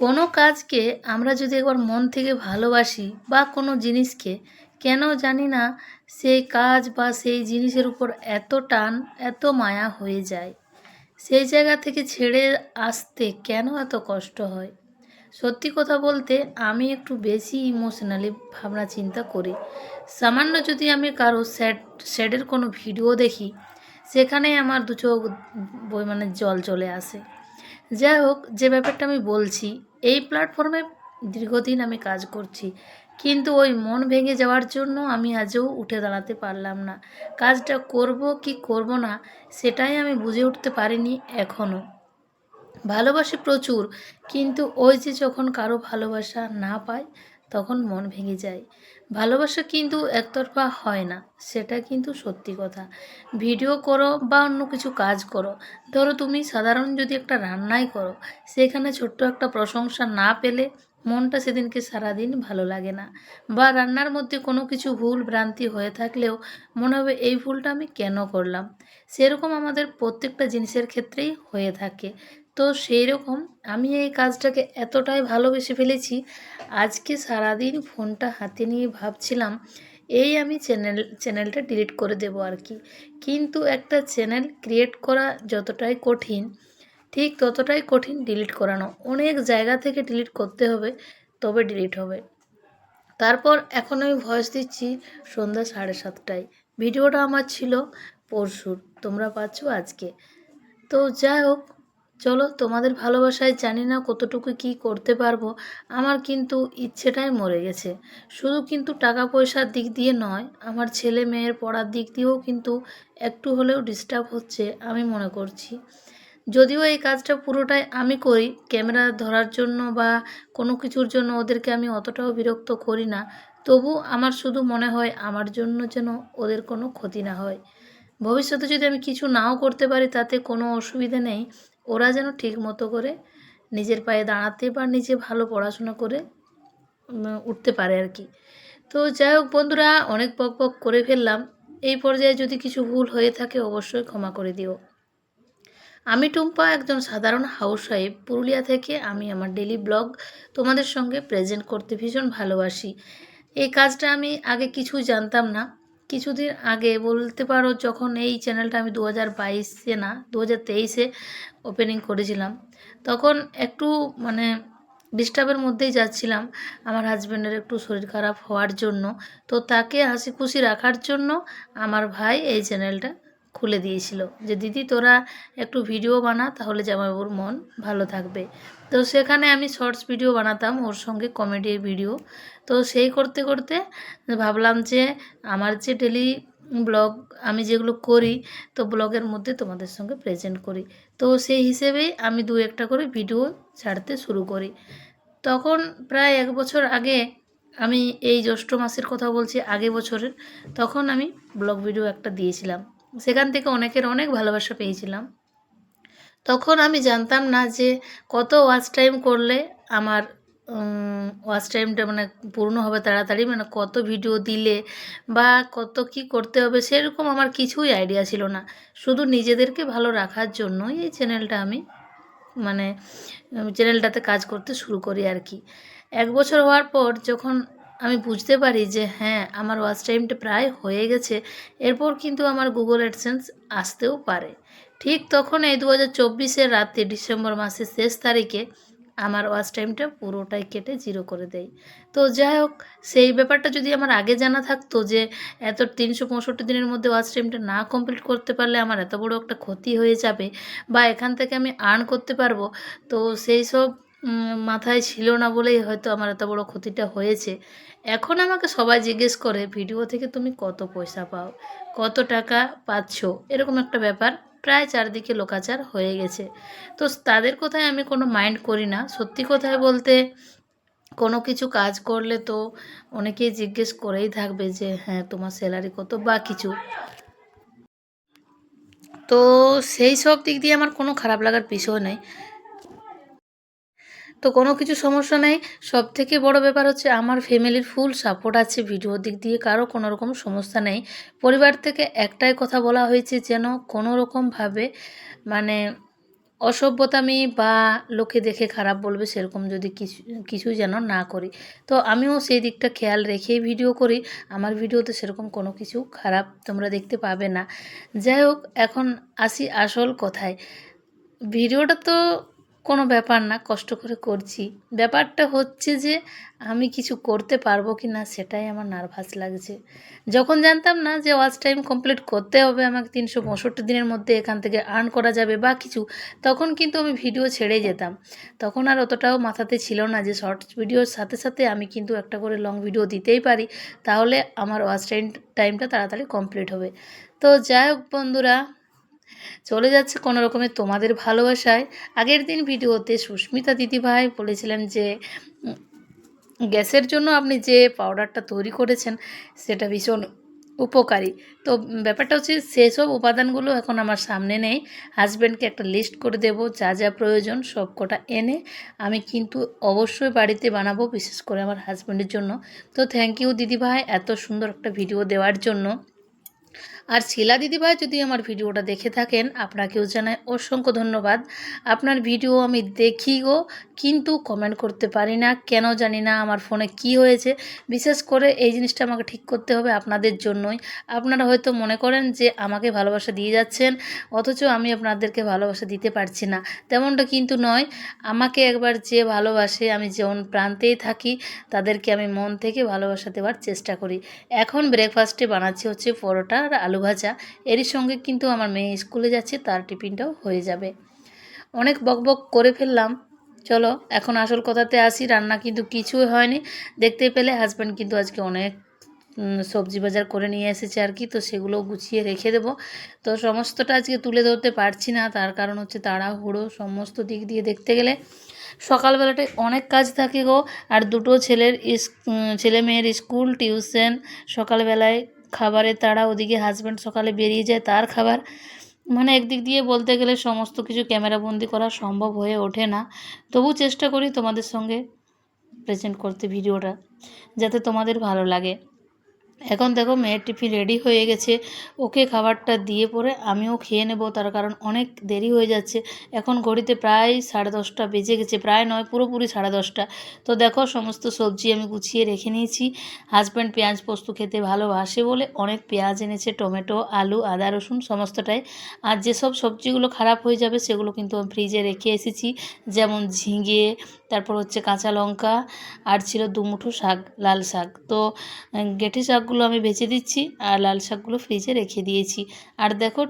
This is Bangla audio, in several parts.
কোনো কাজকে আমরা যদি একবার মন থেকে ভালোবাসি বা কোনো জিনিসকে, কেন জানি না সেই কাজ বা সেই জিনিসের উপর এত টান, এত মায়া হয়ে যায়। সেই জায়গা থেকে ছেড়ে আসতে কেন এত কষ্ট হয়? সত্যি কথা বলতে আমি একটু বেশি ইমোশনালি ভাবনা চিন্তা করি। সামান্য যদি আমি কারও স্যাড, স্যাডের কোনো ভিডিও দেখি, সেখানে আমার দু চোখ মানে জল চলে আসে। যাই হোক, যে ব্যাপারটা আমি বলছি এই প্ল্যাটফর্মে দীর্ঘদিন আমি কাজ করছি। কিন্তু ওই মন ভেঙে যাওয়ার জন্য আমি আজও উঠে দাঁড়াতে পারলাম না। কাজটা করব কি করব না, সেটাই আমি বুঝে উঠতে পারিনি এখনও ভালোবাসি প্রচুর, কিন্তু ওই যে যখন কারও ভালোবাসা না পাই তখন মন ভেঙে যায়। ভালোবাসা কিন্তু একতরফা হয় না, সেটা কিন্তু সত্যি কথা। ভিডিও করো বা অন্য কিছু কাজ করো, ধরো তুমি সাধারণ যদি একটা রান্নাই করো, সেখানে ছোট্ট একটা প্রশংসা না পেলে মনটা সেদিনকে সারাদিন ভালো লাগে না। বা রান্নার মধ্যে কোনো কিছু ভুল ভ্রান্তি হয়ে থাকলেও মনে হবে এই ভুলটা আমি কেন করলাম? সেরকম আমাদের প্রত্যেকটা জিনিসের ক্ষেত্রেই হয়ে থাকে। তো সেই রকম আমি এই কাজটাকে এতটাই ভালোবেসে ফেলেছি। আজকে সারাদিন ফোনটা হাতে নিয়ে ভাবছিলাম, এই আমি চ্যানেল, চ্যানেলটা ডিলিট করে দেবো আর কি। কিন্তু একটা চ্যানেল ক্রিয়েট করা যতটাই কঠিন, ঠিক ততটাই কঠিন ডিলিট করানো। অনেক জায়গা থেকে ডিলিট করতে হবে, তবে ডিলিট হবে। তারপর এখন আমি ভয়েস দিচ্ছি সন্ধ্যা সাড়ে সাতটায়। ভিডিওটা আমার ছিল পরশুর, তোমরা পাচ্ছ আজকে। তো যাই হোক চলো তোমাদের ভালোবাসায় জানি না কতটুকু কি করতে পারব, আমার কিন্তু ইচ্ছেটাই মরে গেছে। শুধু কিন্তু টাকা পয়সার দিক দিয়ে নয়, আমার ছেলে মেয়ের পড়ার দিক দিয়েও কিন্তু একটু হলেও ডিস্টার্ব হচ্ছে আমি মনে করছি। যদিও এই কাজটা পুরোটাই আমি করি, ক্যামেরা ধরার জন্য বা কোনো কিছুর জন্য ওদেরকে আমি অতটাও বিরক্ত করি না, তবু আমার শুধু মনে হয় আমার জন্য যেন ওদের কোনো ক্ষতি না হয়। ভবিষ্যতে যদি আমি কিছু নাও করতে পারি তাতে কোনো অসুবিধা নেই ওরা যেন ঠিক মতো করে নিজের পায়ে দাঁড়াতে বা নিজে ভালো পড়াশোনা করে উঠতে পারে আর কি। তো যাই হোক বন্ধুরা, অনেক পক পক করে ফেললাম। এই পর্যায়ে যদি কিছু ভুল হয়ে থাকে অবশ্যই ক্ষমা করে দিও। আমি টুম্পা, একজন সাধারণ হাউস ওয়াইফ পুরুলিয়া থেকে আমি আমার ডেলি ব্লগ তোমাদের সঙ্গে প্রেজেন্ট করতে ভীষণ ভালোবাসি। এই কাজটা আমি আগে কিছু জানতাম না। কিছুদিন আগে বলতে পারো যখন এই চ্যানেলটা আমি দু হাজার বাইশে না দু হাজার তেইশে ওপেনিং করেছিলাম, তখন একটু মানে ডিস্টার্বের মধ্যেই যাচ্ছিলাম আমার হাজব্যান্ডের একটু শরীর খারাপ হওয়ার জন্য। তো তাকে হাসি খুশি রাখার জন্য আমার ভাই এই চ্যানেলটা খুলে দিয়েছিল যে, দিদি, তোরা একটু ভিডিও বানা তাহলে জামাইবাবুর মন ভালো থাকবে। তো সেখানে আমি শর্টস ভিডিও বানাতাম ওর সঙ্গে কমেডি ভিডিও। তো সেই করতে করতে ভাবলাম যে, আমার যে ডেলি ব্লগ আমি যেগুলো করি, তো ব্লগের মধ্যে তোমাদের সঙ্গে প্রেজেন্ট করি। তো সেই হিসেবেই আমি দু একটা করে ভিডিও ছাড়তে শুরু করি। তখন প্রায় এক বছর আগে আমি এই জ্যৈষ্ঠ মাসের কথা বলছি, আগে বছরের, তখন আমি ব্লগ ভিডিও একটা দিয়েছিলাম। সেখান থেকে অনেকের অনেক ভালোবাসা পেয়েছিলাম। তখন আমি জানতাম না যে কত ওয়াচ টাইম করলে আমার ওয়াচ টাইমটা মানে পূর্ণ হবে তাড়াতাড়ি মানে কত ভিডিও দিলে বা কত কি করতে হবে সেরকম আমার কিছুই আইডিয়া ছিল না। শুধু নিজেদেরকে ভালো রাখার জন্যই এই চ্যানেলটা আমি মানে চ্যানেলটাতে কাজ করতে শুরু করি আর কি। এক বছর হওয়ার পর যখন আমি বুঝতে পারি যে হ্যাঁ আমার ওয়াচ টাইমটা প্রায় হয়ে গেছে। এরপর কিন্তু আমার গুগল অ্যাডসেন্স আসতেও পারে। ঠিক তখন এই দু হাজার চব্বিশের রাতে ডিসেম্বর মাসের শেষ তারিখে আমার ওয়াচ টাইমটা পুরোটাই কেটে জিরো করে দেয়। তো যাই হোক, সেই ব্যাপারটা যদি আমার আগে জানা থাকতো যে এত তিনশো পঁয়ষট্টি দিনের মধ্যে ওয়াচ টাইমটা না কমপ্লিট করতে পারলে আমার এত বড় একটা ক্ষতি হয়ে যাবে বা এখান থেকে আমি আর্ন করতে পারব, তো সেই সব মাথায় ছিল না বলেই হয়তো আমার এত বড় ক্ষতিটা হয়েছে। এখন আমাকে সবাই জিজ্ঞেস করে, ভিডিও থেকে তুমি কত পয়সা পাও? কত টাকা পাচ্ছ? এরকম একটা ব্যাপার প্রায় চারদিকে লোকাচার হয়ে গেছে। তো তাদের কথায় আমি কোনো মাইন্ড করি না। সত্যি কথায় বলতে, কোনো কিছু কাজ করলে তো অনেকেই জিজ্ঞেস করেই থাকবে যে হ্যাঁ তোমার স্যালারি কত বা কিছু? তো সেই সব দিক দিয়ে আমার কোনো খারাপ লাগার বিষয় নেই। তো কোনো কিছু সমস্যা নেই। সব থেকে বড় ব্যাপার হচ্ছে আমার ফ্যামিলির ফুল সাপোর্ট আছে ভিডিও দিক দিয়ে, কারও কোনো রকম সমস্যা নেই। পরিবার থেকে একটাই কথা বলা হয়েছে যেন কোনো রকমভাবে মানে অসভ্যতামি বা লোকে দেখে খারাপ বলবে সেরকম যদি কিছু কিছুই যেন না করি। তো আমিও সেই দিকটা খেয়াল রেখেই ভিডিও করি। আমার ভিডিওতে সেরকম কোনো কিছু খারাপ তোমরা দেখতে পাবে না। যাই হোক, এখন আসি আসল কথায়। ভিডিওটা তো কোনো ব্যাপার না, কষ্ট করে করছি। ব্যাপারটা হচ্ছে যে, আমি কিছু করতে পারব কি না সেটাই আমার নার্ভাস লাগছে। যখন জানতাম না যে ওয়াচ টাইম কমপ্লিট করতে হবে আমাকে তিনশো পঁয়ষট্টি দিনের মধ্যে এখান থেকে আর্ন করা যাবে বা কিছু, তখন কিন্তু আমি ভিডিও ছেড়ে যেতাম। তখন আর অতটাও মাথাতে ছিল না যে শর্ট ভিডিওর সাথে সাথে আমি কিন্তু একটা করে লং ভিডিও দিতেই পারি। তাহলে আমার ওয়াচ টাইম টাইমটা তাড়াতাড়ি কমপ্লিট হবে। তো যাই হোক বন্ধুরা চলে যাচ্ছে কোনো রকমে তোমাদের ভালোবাসায়। আগের দিন ভিডিওতে সুস্মিতা দিদিভাই বলেছিলেন যে গ্যাসের জন্য আপনি যে পাউডারটা তৈরি করেছেন, সেটা ভীষণ উপকারী। তো ব্যাপারটা হচ্ছে সেসব উপাদানগুলো এখন আমার সামনে নেই। হাজব্যান্ডকে একটা লিস্ট করে দেব, যা যা প্রয়োজন সব কটা এনে আমি কিন্তু অবশ্যই বাড়িতে বানাবো, বিশেষ করে আমার হাজব্যান্ডের জন্য। তো থ্যাংক ইউ দিদিভাই এত সুন্দর একটা ভিডিও দেওয়ার জন্য। আর শিলা দিদিভাই যদি আমার ভিডিওটা দেখে থাকেন, আপনাকেও জানাই অসংখ্য ধন্যবাদ। আপনার ভিডিও আমি দেখি গো, কিন্তু কমেন্ট করতে পারি না, কেন জানি না আমার ফোনে কি হয়েছে। বিশেষ করে এই জিনিসটা আমাকে ঠিক করতে হবে আপনাদের জন্যই। আপনারা হয়তো মনে করেন যে আমাকে ভালোবাসা দিয়ে যাচ্ছেন, অথচ আমি আপনাদেরকে ভালোবাসা দিতে পারছি না। তেমনটা কিন্তু নয়। আমাকে একবার যে ভালোবাসে, আমি যেমন প্রান্তেই থাকি, তাদেরকে আমি মন থেকে ভালোবাসা দেওয়ার চেষ্টা করি। এখন ব্রেকফাস্টে বানাচ্ছি হচ্ছে পরোটা আর আলু ভাজা, এরই সঙ্গে কিন্তু আমার মেয়ে স্কুলে যাচ্ছে, তার টিফিনটাও হয়ে যাবে। অনেক বকবক করে ফেললাম। চলো, এখন আসল কথাতে আসি, রান্না কিন্তু কিছুই হয়নি। দেখতে পেলে হাজব্যান্ড কিন্তু আজকে অনেক সবজি বাজার করে নিয়ে এসেছে আর কি, তো সেগুলো গুছিয়ে রেখে দেবো। তো সমস্তটা আজকে তুলে ধরতে পারছি না, তার কারণ হচ্ছে তাড়াহুড়ো, সমস্ত দিক দিয়ে দেখতে গেলে সকালবেলাটায় অনেক কাজ থাকে গো। আর দুটো ছেলের ছেলে মেয়ের স্কুল, টিউশন, সকালবেলায় খাবারের তাড়া ওদিকে হাজব্যান্ড সকালে বেরিয়ে যায়, তার খাবার মানে একদিক দিয়ে বলতে গেলে সমস্ত কিছু ক্যামেরাবন্দি করা সম্ভব হয়ে ওঠে না। তবু চেষ্টা করি তোমাদের সঙ্গে প্রেজেন্ট করতে ভিডিওটা, যাতে তোমাদের ভালো লাগে। এখন দেখো মেয়ের টিফিন রেডি হয়ে গেছে ওকে খাবারটা দিয়ে পরে আমিও খেয়ে নেব তার কারণ অনেক দেরি হয়ে যাচ্ছে। এখন ঘড়িতে প্রায় সাড়ে দশটা বেজে গেছে প্রায় নয় পুরোপুরি সাড়ে দশটা। তো দেখো সমস্ত সবজি আমি গুছিয়ে রেখে নিয়েছি। হাজব্যান্ড পেঁয়াজ পোস্ত খেতে ভালোবাসে বলে অনেক পেঁয়াজ এনেছে টমেটো আলু আদা রসুন সমস্তটাই। আর যেসব সবজিগুলো খারাপ হয়ে যাবে সেগুলো কিন্তু আমি ফ্রিজে রেখে এসেছি যেমন ঝিঙে তারপর হচ্ছে কাঁচা লঙ্কা আর ছিল দুমুঠো শাক লাল শাক। তো আহ, গেঁঠে শাকগুলো আমি বেছে দিচ্ছি আর লাল শাকগুলো ফ্রিজে রেখে দিয়েছি। আর দেখো,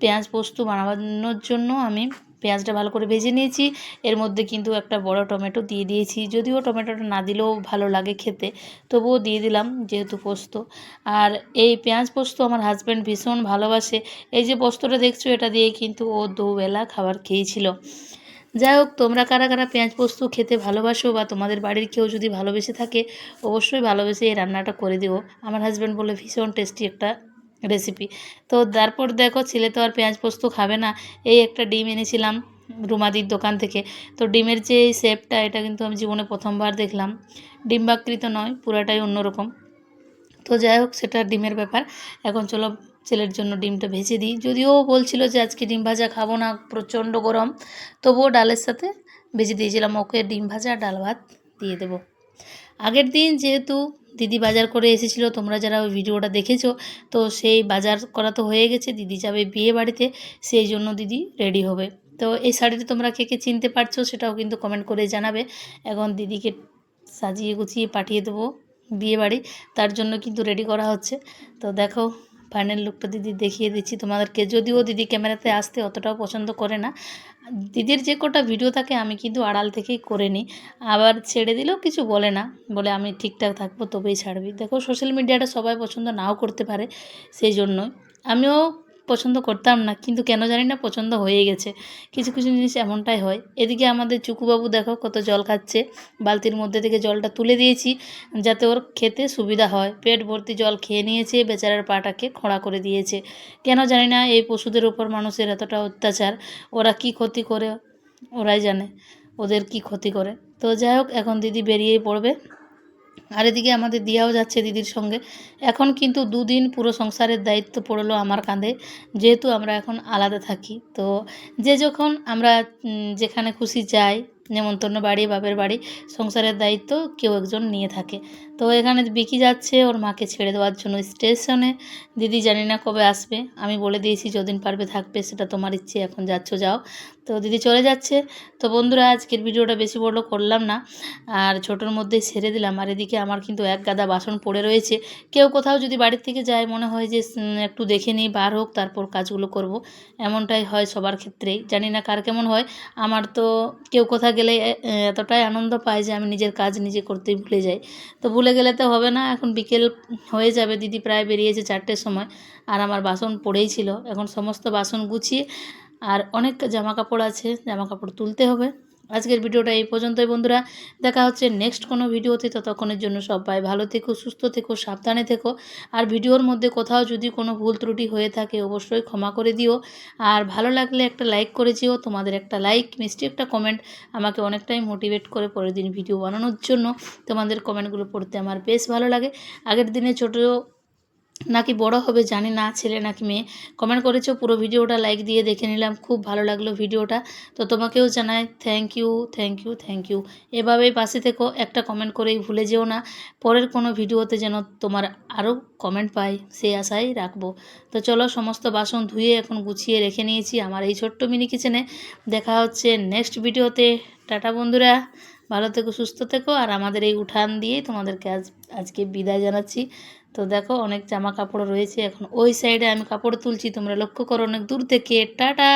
পেঁয়াজ পোস্ত বানানোর জন্য আমি পেঁয়াজটা ভালো করে ভেজে নিয়েছি। এর মধ্যে কিন্তু একটা বড় টমেটো দিয়ে দিয়েছি। যদিও টমেটোটা না দিলেও ভালো লাগে খেতে, তবুও দিয়ে দিলাম যেহেতু পোস্ত। আর এই পেঁয়াজ পোস্ত আমার হাজব্যান্ড ভীষণ ভালোবাসে। এই যে পোস্তটা দেখছ, এটা দিয়ে কিন্তু ও দুবেলা খাবার খেয়েছিল। যাই হোক, তোমরা কারা কারা পেঁয়াজ পোস্ত খেতে ভালোবাসো বা তোমাদের বাড়ির কেউ যদি ভালোবেসে থাকে, অবশ্যই ভালোবেসে এই রান্নাটা করে দিও। আমার হাজব্যান্ড বলে ভীষণ টেস্টি একটা রেসিপি তো তারপর দেখো, ছেলে তো আর পেঁয়াজ পোস্ত খাবে না। এই একটা ডিম এনেছিলাম রুমাদির দোকান থেকে। তো ডিমের যে এই শেপটা এটা কিন্তু আমি জীবনে প্রথমবার দেখলাম। ডিম্বাকৃত নয়, পুরাটাই অন্যরকম। তো যাই হোক, সেটা ডিমের ব্যাপার। এখন চলো ছেলের জন্য ডিমটা ভেজে দিই। যদিও বলছিল যে আজকে ডিম ভাজা খাব না, প্রচণ্ড গরম। তবুও ডালের সাথে ভেজে দিয়েছিলাম। ওকে ডিম ভাজা, ডাল ভাত দিয়ে দেবো। আগের দিন যেহেতু দিদি বাজার করে এসেছিল, তোমরা যারা ওই ভিডিওটা দেখেছ, তো সেই বাজার করা তো হয়ে গেছে। দিদি যাবে বিয়ে বাড়িতে, সেই জন্য দিদি রেডি হবে। তো এই শাড়িটা তোমরা কে কে চিনতে পারছ সেটাও কিন্তু কমেন্ট করে জানাবে। এখন দিদিকে সাজিয়ে গুছিয়ে পাঠিয়ে দেবো বিয়ে বাড়ি। তার জন্য কিন্তু রেডি করা হচ্ছে। তো দেখো ফাইনাল লুকটা দিদি দেখিয়ে দিচ্ছি তোমাদেরকে। যদিও দিদি ক্যামেরাতে আসতে অতটাও পছন্দ করে না। দিদির যে কটা ভিডিও থাকে আমি কিন্তু আড়াল থেকেই করে নিই। আবার ছেড়ে দিলেও কিছু বলে না। বলে আমি ঠিকঠাক থাকব তবেই ছাড়বি। দেখো সোশ্যাল মিডিয়াটা সবাই পছন্দ নাও করতে পারে, সেই জন্যই। আমিও পছন্দ করতাম না, কিন্তু কেন জানি না পছন্দ হয়ে গেছে। কিছু কিছু জিনিস এমনটাই হয়। এদিকে আমাদের চুকুবাবু দেখো কত জল খাচ্ছে। বালতির মধ্যে থেকে জলটা তুলে দিয়েছি যাতে ওর খেতে সুবিধা হয়। পেট ভর্তি জল খেয়ে নিয়েছে, বেচারার পাটাকে খোঁড়া করে দিয়েছে। কেন জানি না এই পশুদের উপর মানুষের এতটা অত্যাচার। ওরা কি ক্ষতি করে? ওরাই জানে। ওদের কি ক্ষতি করে? তো যাই হোক, এখন দিদি বেরিয়েই পড়বে। আর এদিকে আমাদের দিয়াও যাচ্ছে দিদির সঙ্গে। এখন কিন্তু দুদিন পুরো সংসারের দায়িত্ব পড়ল আমার কাঁধে, যেহেতু আমরা এখন আলাদা থাকি। তো যে যখন আমরা যেখানে খুশি যাই, নেমন্তন্ন বাড়ি, বাপের বাড়ি, সংসারের দায়িত্ব কেউ একজন নিয়ে থাকে। তো এখানে বিকি যাচ্ছে ওর মাকে ছেড়ে দেওয়ার জন্য স্টেশনে। দিদি জানি না কবে আসবে, আমি বলে দিয়েছি যদিন পারবে থাকবে, সেটা তোমার ইচ্ছে, এখন যাচ্ছ, যাও। তো দিদি চলে যাচ্ছে। তো বন্ধুরা, আজকের ভিডিওটা বেশি বড় করলাম না। আর ছোটোর মধ্যে সেরে দিলাম। আর এদিকে আমার কিন্তু এক গাদা বাসন পড়ে রয়েছে। কেউ কোথাও যদি বাড়ির থেকে যায়, মনে হয় যে একটু দেখে নিই, বার হোক, তারপর কাজগুলো করব। এমনটাই হয় সবার ক্ষেত্রেই জানি না কার কেমন হয়। আমার তো কেউ কোথাও গেলে এতটাই আনন্দ পায় যে, আমি নিজের কাজ নিজে করতেই ভুলে যাই। তো ভুলে গেলে তো হবে না। এখন বিকেল হয়ে যাবে, দিদি প্রায় বেরিয়েছে চারটের সময়। আর আমার বাসন পড়েই ছিল। এখন সমস্ত বাসন গুছিয়ে আর অনেক জামা কাপড় আছে জামা কাপড় তুলতে হবে। আজকের ভিডিওটা এই পর্যন্তই বন্ধুরা। দেখা হচ্ছে নেক্সট কোনো ভিডিওতে। ততক্ষণের জন্য সবাই ভালো থেকো, সুস্থ থেকো, সাবধানে থেকো। আর ভিডিওর মধ্যে কোথাও যদি কোনো ভুল ত্রুটি হয়ে থাকে অবশ্যই ক্ষমা করে দিও। আর ভালো লাগলে একটা লাইক করে দিও তোমাদের একটা লাইক মিষ্টি একটা কমেন্ট আমাকে অনেকটাই মোটিভেট করে পরের দিন ভিডিও বানানোর জন্য। তোমাদের কমেন্টগুলো পড়তে আমার বেশ ভালো লাগে। আগের দিনে ছোটো নাকি বড় হবে জানি না, ছেলে নাকি মেয়ে। কমেন্ট করেছ, পুরো ভিডিওটা লাইক দিয়ে দেখে নিলাম, খুব ভালো লাগল ভিডিওটা। তো তোমাকেও জানাই thank you thank you thank you এভাবেই পাশে থেকো, একটা কমেন্ট করেই ভুলে যেও না। পরের কোনো ভিডিওতে যেন তোমার আরও কমেন্ট পাই, সেই আশাই রাখব। তো চলো, সমস্ত বাসন ধুয়ে এখন গুছিয়ে রেখে নিয়েছি আমার এই ছোট্ট মিনি কিচেনে দেখা হচ্ছে নেক্সট ভিডিওতে টাটা বন্ধুরা। ভালো থেকো, সুস্থ থেকো। আর আমাদের এই উঠান দিয়েই তোমাদেরকে আজ, আজকে বিদায় জানাচ্ছি। তো দেখো, অনেক জামা কাপড় রয়েছে। এখন ওই সাইডে আমি কাপড় তুলছি। তোমরা লক্ষ্য করো, অনেক দূর থেকে। টাটা!